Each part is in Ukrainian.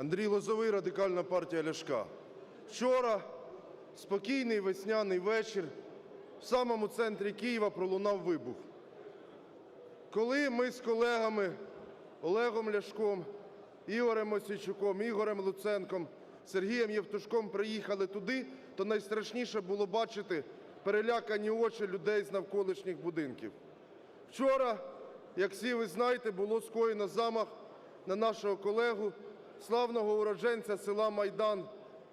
Андрій Лозовий, Радикальна партія Ляшка. Вчора спокійний весняний вечір в самому центрі Києва пролунав вибух. Коли ми з колегами Олегом Ляшком, Ігорем Мосійчуком, Ігорем Луценком, Сергієм Євтушком приїхали туди, то найстрашніше було бачити перелякані очі людей з навколишніх будинків. Вчора, як всі ви знаєте, було скоєно замах на нашого колегу, славного уродженця села Майдан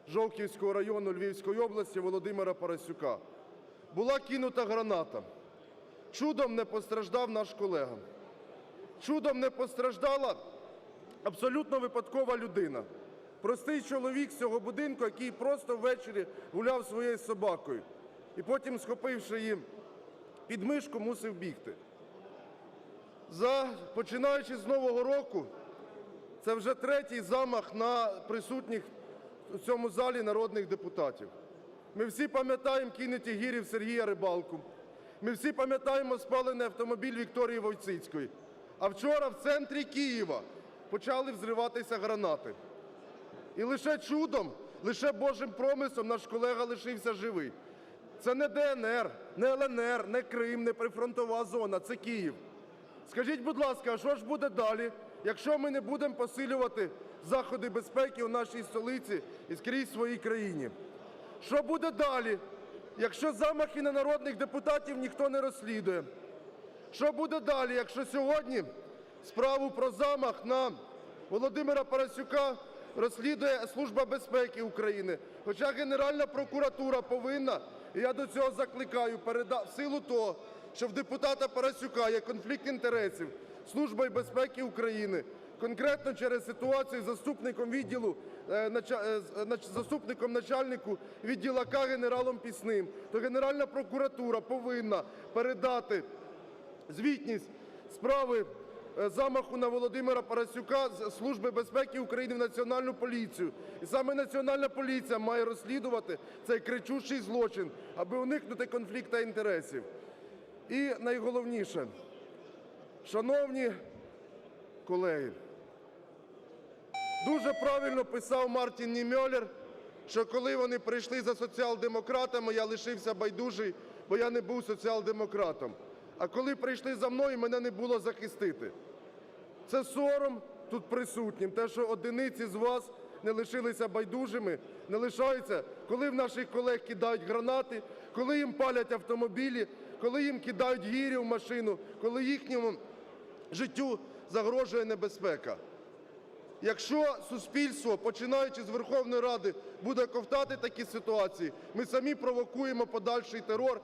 Жовківського району Львівської області Володимира Парасюка. Була кинута граната. Чудом не постраждав наш колега. Чудом не постраждала абсолютно випадкова людина. Простий чоловік з цього будинку, який просто ввечері гуляв своєю собакою. І потім, схопивши її під мишку, мусив бігти. За, починаючи з Нового року, це вже третій замах на присутніх у цьому залі народних депутатів. Ми всі пам'ятаємо кинуті гірів Сергія Рибалку. Ми всі пам'ятаємо спалений автомобіль Вікторії Войцицької. А вчора в центрі Києва почали взриватися гранати. І лише чудом, лише Божим промислом наш колега лишився живий. Це не ДНР, не ЛНР, не Крим, не прифронтова зона, це Київ. Скажіть, будь ласка, а що ж буде далі, якщо ми не будемо посилювати заходи безпеки у нашій столиці і скрізь своїй країні? Що буде далі, якщо замахи на народних депутатів ніхто не розслідує? Що буде далі, якщо сьогодні справу про замах на Володимира Парасюка розслідує Служба безпеки України? Хоча Генеральна прокуратура повинна, і я до цього закликаю, в силу того, що в депутата Парасюка є конфлікт інтересів з Службою безпеки України, конкретно через ситуацію з заступником відділу, е, е, нач- заступником начальнику відділу К генералом Пісним, то Генеральна прокуратура повинна передати звітність справи е, замаху на Володимира Парасюка з Служби безпеки України в Національну поліцію. І саме Національна поліція має розслідувати цей кричущий злочин, аби уникнути конфлікту інтересів. І найголовніше, шановні колеги, дуже правильно писав Мартін Німьолер, що коли вони прийшли за соціал-демократами, я лишився байдужий, бо я не був соціал-демократом. А коли прийшли за мною, мене не було захистити. Це сором тут присутнім, те, що одиниці з вас не лишилися байдужими, не лишаються, коли в наших колег кидають гранати, коли їм палять автомобілі, коли їм кидають гірі в машину, коли їхньому життю загрожує небезпека. Якщо суспільство, починаючи з Верховної Ради, буде ковтати такі ситуації, ми самі провокуємо подальший терор